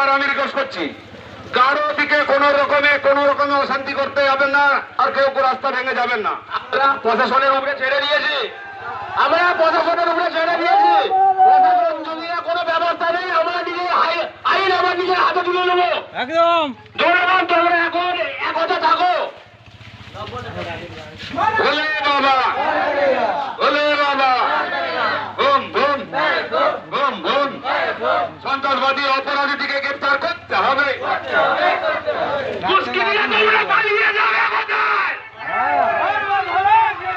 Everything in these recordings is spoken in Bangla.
বারবার আমি রিকোয়েস্ট করছি কারও দিকে কোন রকমে কোন রকমে অশান্তি করতে যাবেন না আর কেউ রাস্তা ভেঙে যাবেন না। আমরা প্রশাসনের উপরে ছেড়ে দিয়েছি। আমরা প্রশাসনের উপরে ছেড়ে দিয়েছি। প্রশাসন যদি কোনো ব্যবস্থা নেই আমরা নিজে আইন আমার নিজের হাতে তুলে নেব। একদম। জনগণ তোমরা এখন একতা থাকো। বলে বাবা বলে বাবা। বুম বুম বুম বুম সন্ত্রাসবাদী অপরাধীটিকে গ্রেপ্তার করতে হবে মুশকিল নিয়ে তোমরা পালিয়ে যাবে কোথায়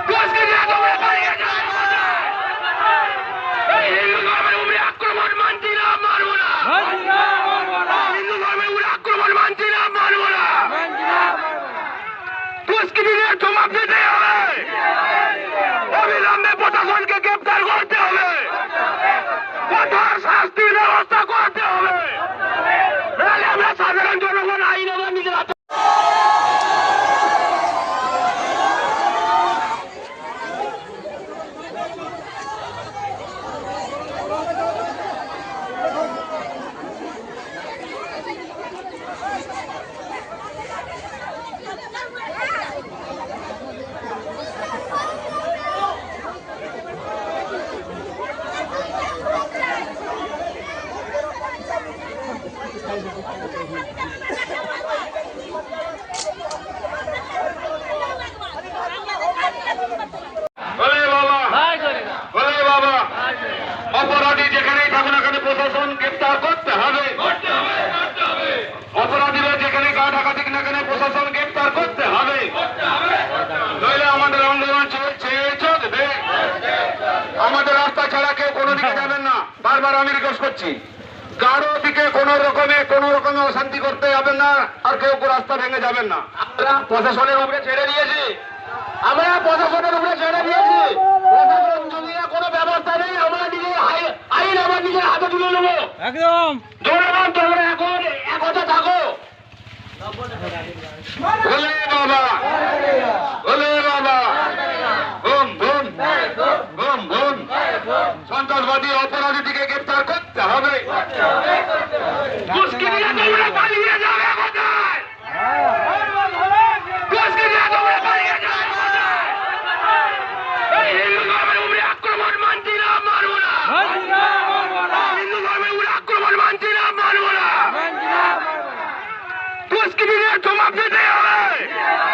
মুশকিল নিয়ে তোমরা পালিয়ে যাবে কোথায়? এই হিন্দু ধর্মের উপরে আক্রমণ মানছি না মানবো না হিন্দু ধর্মের উপরে আক্রমণ মানছি না মানবো না দুষ্কৃতীদের জবাব দিতে হবে অবিলম্বে প্রশাসনকে গ্রেপ্তার করতে হবে কঠোর শাস্তির ব্যবস্থা করতে হবে নাহলে আমরা সাধারণ জনগণ আইন আমার নিজের হাতে বলে বাবা বলে বাবা অপরাধী যেখানেই থাকুন না প্রশাসন গ্রেপ্তার করতে হবে। অপরাধীরা যেখানে গা ঢাকা দিক না কেন প্রশাসন গ্রেপ্তার করতে হবে। নইলে আমাদের আন্দোলন চলছে চলবে। আমাদের রাস্তা ছাড়া কেউ কোনো দিকে যাবেন না। বারবার আমি রিকোয়েস্ট করছি। কারও দিকে কোন রকমে কোন রকমে অশান্তি করতে যাবেন না আর কেউ রাস্তা ভেঙে যাবেন না। আমরা প্রশাসনের উপরে ছেড়ে দিয়েছি। আমরা প্রশাসনের উপরে ছেড়ে দিয়েছি। প্রশাসন যদি কোনো ব্যবস্থা নেই আমরা আই- আইন আমার নিজের হাতে তুলে নেব। একদম। তোমরা এখন একতা থাকো। বলে বাবা বলে বাবা। সন্ত্রাসবাদী অপরাধীটিকে তোমাকে দেওয়া হবে